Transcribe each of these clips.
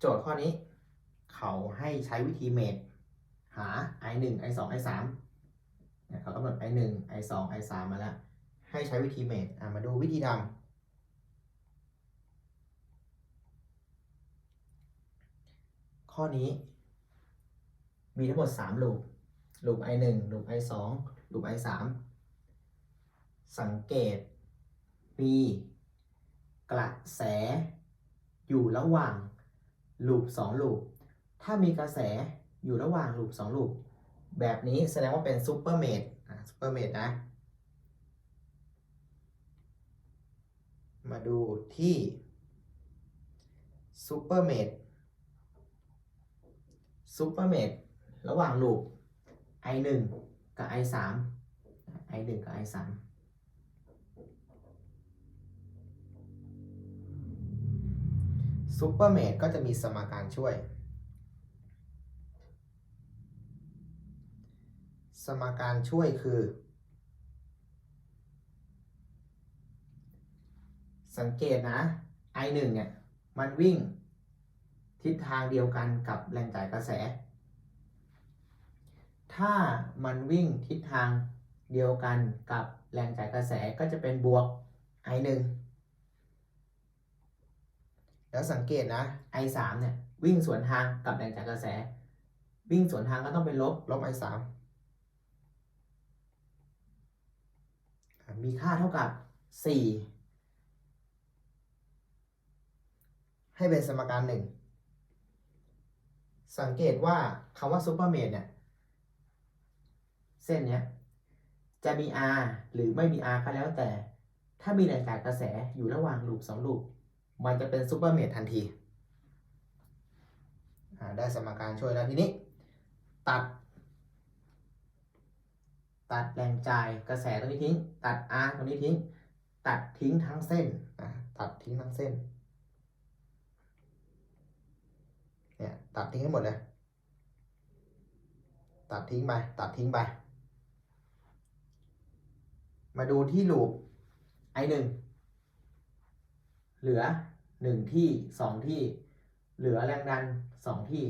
โจทย์ข้อนี้ เขาให้ใช้วิธีเมทหา i 1 i 2 i 3เนี่ยเขากำหนด i 1 i 2 i 3มาแล้ว ให้ใช้วิธีเมทอะมาดูวิธีทำข้อนี้ มีทั้งหมด 3 ลูปลูป i 1ลูป i 2ลูป i 3สังเกต มีกระแสอยู่ระหว่าง ลูป2ลูป ถ้ามีกระแสอยู่ระหว่างลูป2ลูป แบบนี้แสดงว่าเป็นซูเปอร์เมดซูเปอร์เมดนะ มาดูที่ซูเปอร์เมดซูเปอร์เมดระหว่างลูป i 1กับ i 3 i 1กับ i 3 ซูเปอร์เมดก็จะมีสมการช่วย สมการช่วยคือ สังเกตนะ i 1 เนี่ย มันวิ่ง ทิศทางเดียวกันกับแรงจ่ายกระแส ถ้ามันวิ่งทิศทางเดียวกันกับแรงจ่ายกระแสก็จะเป็นบวก i 1 แล้วสังเกตนะ i 3 เนี่ยวิ่งสวนทางกับแรงจายกระแส วิ่งสวนทางก็ต้องเป็นลบลบ i 3 มีค่าเท่ากับ 4 ให้เป็นสมการหนึ่งสังเกตว่าคำว่าซูเปอร์เมดเนี่ยเส้นเนี้ยจะมี R หรือไม่มี R ก็แล้วแต่ ถ้ามีแรงจายกระแสอยู่ระหว่างลูป2ลูป มันจะเป็นซูเปอร์เมดทันทีได้สมการช่วยแล้วทีนี้ ตัด ตัดแรงจ่ายกระแสตรงนี้ทิ้ง ตัด R ตรงนี้ทิ้ง ตัดทิ้งทั้งเส้นตัดทิ้งทั้งเส้นเนี่ยตัดทิ้งให้หมดเลยตัดทิ้งไปตัดทิ้งไป มาดูที่ลูป i 1เหลือ 1 ที่ 2 ที่ เหลือแรงดัน 2 ที่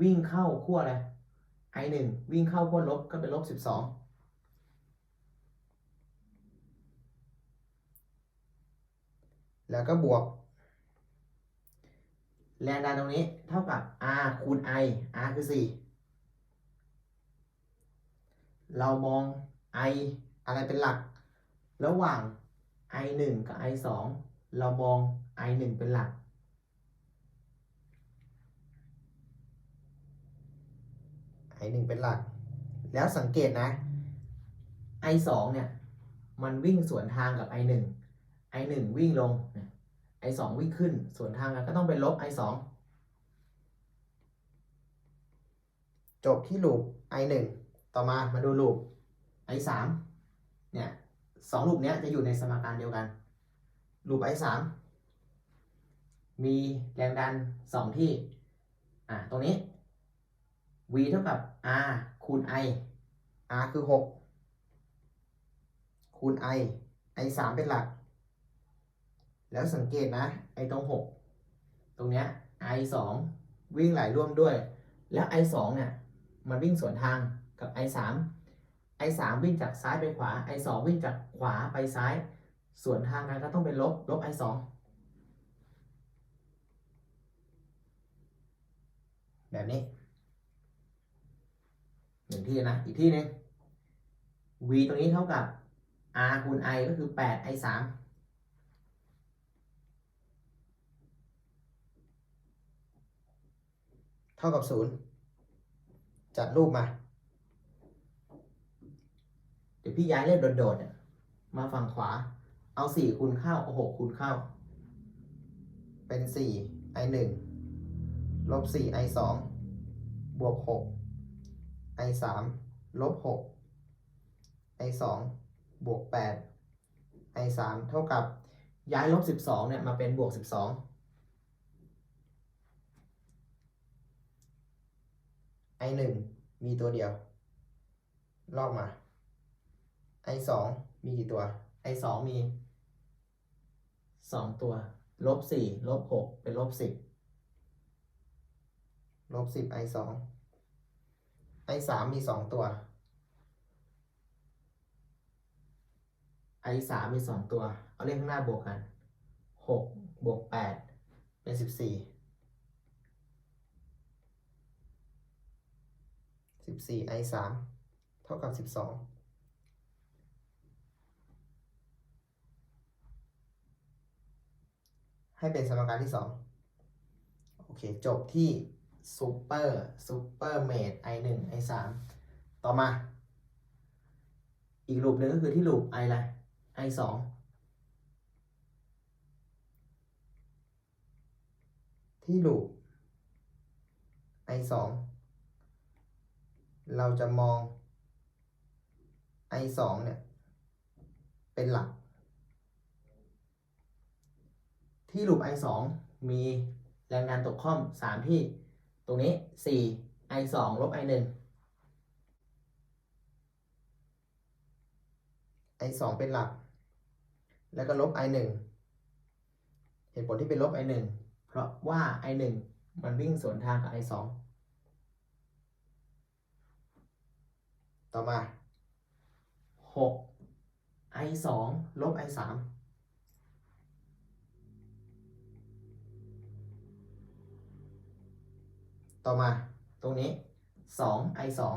วิ่งเข้าขั้วอะไร i 1 วิ่งเข้าขั้วลบก็เป็นลบ 12แล้วก็บวก แรงดันตรงนี้เท่ากับ r คูณ i r คือ 4 เรามอง i อะไรเป็นหลัก ระหว่าง i 1 กับ i 2 เรามอง i 1 เป็นหลัก i 1 เป็นหลัก แล้วสังเกตนะ i 2 เนี่ย มันวิ่งสวนทางกับ i 1 i 1 วิ่งลง i 2 วิ่งขึ้น สวนทางกันก็ต้องเป็นลบ i 2 จบที่ลูป i 1 ต่อมามาดูลูป i 3 เนี่ย สองลูปนี้จะอยู่ในสมการเดียวกันลูป i 3มีแรงดัน2ที่ อะตรงนี้ v เท่ากับ r คูณ i r คือ 6 คูณ i i 3เป็นหลัก แล้วสังเกตนะ ไอตรง 6 ตรงเนี้ย i 2วิ่งไหลร่วมด้วย แล้ว i 2เนี่ย มันวิ่งสวนทางกับ i 3 i 3วิ่งจากซ้ายไปขวา i 2วิ่งจากขวาไปซ้าย ส่วนทางกันก็ต้องเป็นลบลบ i 2แบบนี้หนึ่งที่นะ อีกที่หนึ่ง v ตรงนี้เท่ากับ r คูณ i ก็คือ8 i 3เท่ากับ 0 จัดรูปมา พี่ย้ายเลขโดดๆเนี่ยมาฝั่งขวา เอาสี่คูณเข้าเอาหกคูณเข้า เป็นสี่ไอหนึ่งลบสี่ไอสองบวกหกไอสามลบหกไอสองบวกแปดไอสามเท่ากับย้ายลบสิบสองเนี่ยมาเป็นบวกสิบสองไอหนึ่งมีตัวเดียว ลอกมา i 2มีกี่ตัว i 2มี2ตัว ลบสี่ลบหกเป็นลบสิบลบสิบ i สอง i สามมีสองตัว i สามมีสองตัว เอาเลขข้างหน้าบวกกันหกบวกแปดเป็นสิบสี่สิบสี่ i สามเท่ากับสิบสอง ให้เป็นสมการที่สองโอเค จบที่ซูเปอร์ซูเปอร์เมด i หนึ่ง i สามต่อมา อีกรูปหนึ่งก็คือที่รูป i อะไร i สองที่ลูป i สองเราจะมอง i สองเนี่ย เป็นหลัก ที่ลูป i 2มีแรงดันตกค่อม 3 ที่ ตรงนี้ 4 i 2ลบ i 1 i 2เป็นหลัก แล้วก็ลบ i 1เหตุผลที่เป็นลบ i 1เพราะว่า i 1มันวิ่งสวนทางกับ i 2ต่อมา 6 i 2ลบ i 3 ต่อมาตรงนี้สอง i สอง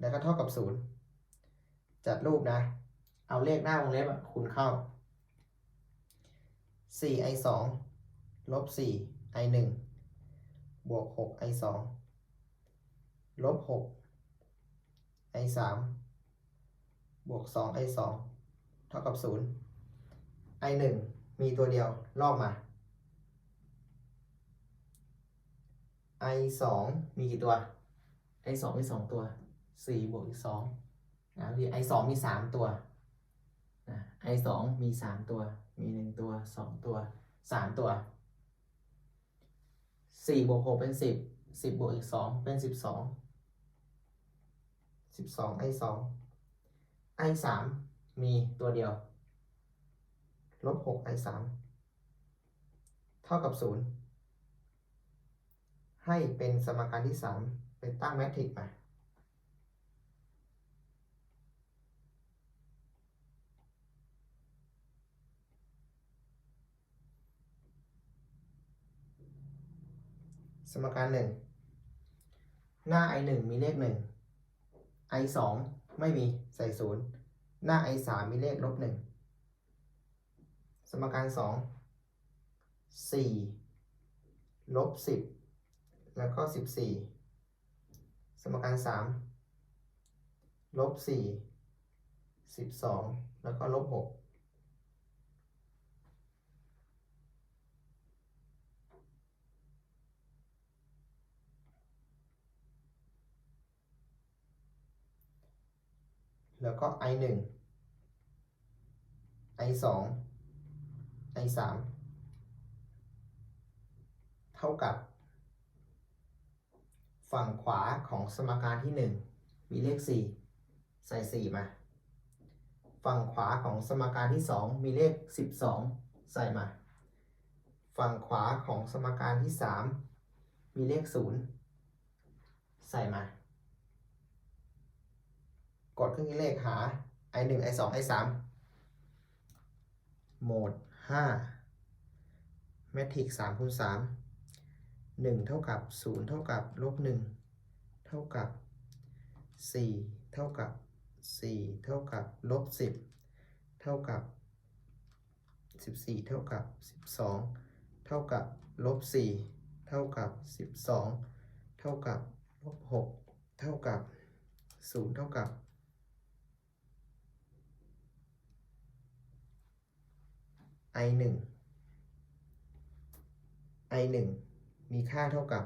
แล้วก็เท่ากับศูนย์จัดรูปนะ เอาเลขหน้าวงเล็บคูณเข้า4 i 2ลบ4 i 1บวก6 i 2ลบ6 i 3บวก2 i 2เท่ากับ 0 i 1มีตัวเดียวลอกมา i 2มีกี่ตัว i 2มีสองตัว4บวกอีก2นะที่ i 2มีสามตัวนะ i 2มีสามตัว มีหนึ่งตัวสองตัวสามตัวสี่บวกหกเป็นสิบสิบบวกอีกสองเป็นสิบสองสิบสอง i สอง i สามมีตัวเดียวลบหก i สามเท่ากับศูนย์ ให้เป็นสมการที่สามเป็นตั้งแมทริกซ์ไปสมการหนึ่งหน้า i หนึ่งมีเลขหนึ่ง i สองไม่มีใส่ศูนย์หน้า i สามมีเลขลบหนึ่งสมการสองสี่ลบสิบ แล้วก็สิบสี่สมการสามลบสี่สิบสองแล้วก็ลบหกแล้วก็ i หนึ่ง i สอง i สามเท่ากับ ฝั่งขวาของสมการที่หนึ่งมีเลขสี่ใส่สี่มา ฝั่งขวาของสมการที่สองมีเลขสิบสองใส่มา ฝั่งขวาของสมการที่สามมีเลขศูนย์ใส่มา กดเครื่องคิดเลขหา i 1 i 2 i 3โหมด 5 แมทริกซ์3คูณ3 1 เท่ากับ 0 เท่ากับลบ1เท่ากับ 4 เท่ากับ 4 เท่ากับลบ10 เท่ากับ 14 เท่ากับ 12 เท่ากับลบ4เท่ากับ 12 เท่ากับลบ6เท่ากับ 0 เท่ากับ i หนึ่ง i หนึ่ง มีค่าเท่ากับ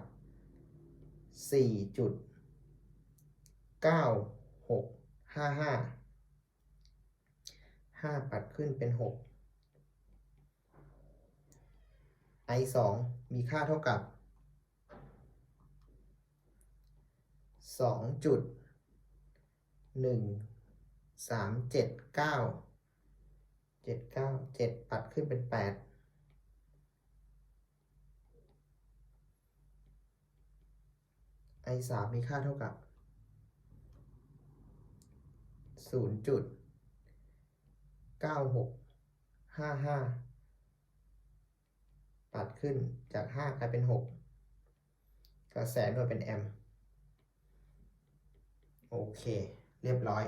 4.9655 5 ปัดขึ้นเป็น 6 i 2มีค่าเท่ากับ 2.1379 7 9 7 ปัดขึ้นเป็น 8 i สามมีค่าเท่ากับศูนย์จุดเก้าหกห้าห้าตัดขึ้นจากห้ากลายเป็นหกกระแสด้วยเป็นแอมป์โอเค เรียบร้อย